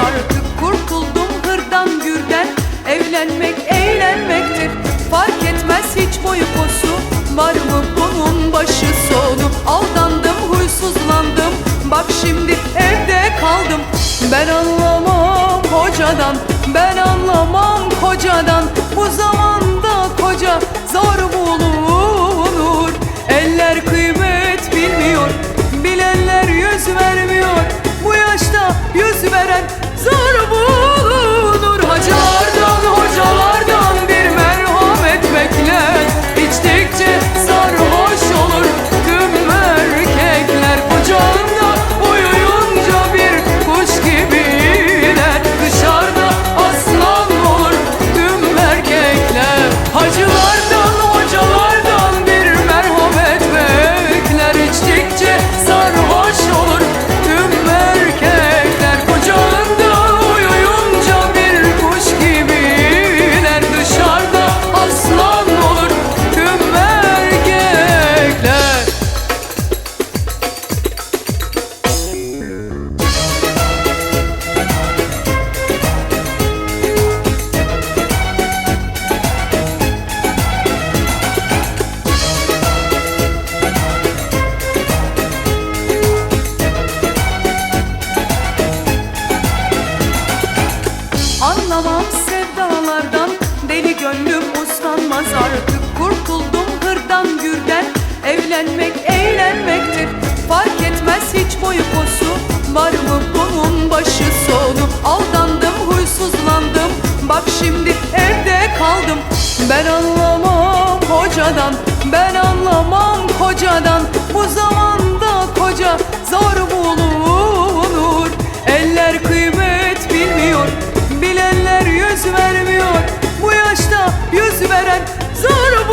artık kurtuldum hırdan gürden. Evlenmek eğlenmektir. Fark etmez hiç boyu posu Var mı bunun başı sonu? Aldandım huysuzlandım. Bak şimdi evde kaldım. Ben anlamam hocadan. Ben anlamam kocadan. Bu zamanda koca zor bulunur Eller kıymet bilmiyor. Bilenler yüz vermiyor. Bu yaşta yüz veren zor Anlamam sevdalardan Deli gönlüm uslanmaz artık. Kurtuldum hırdan gürden Evlenmek eğlenmektir. Fark etmez hiç boyu posu Var mı bunun başı sonu? Aldandım huysuzlandım Bak şimdi evde kaldım. Ben anlamam hocadan Ben anlamam kocadan. Bu zor yüz vermiyor. Bu yaşta yüz veren zor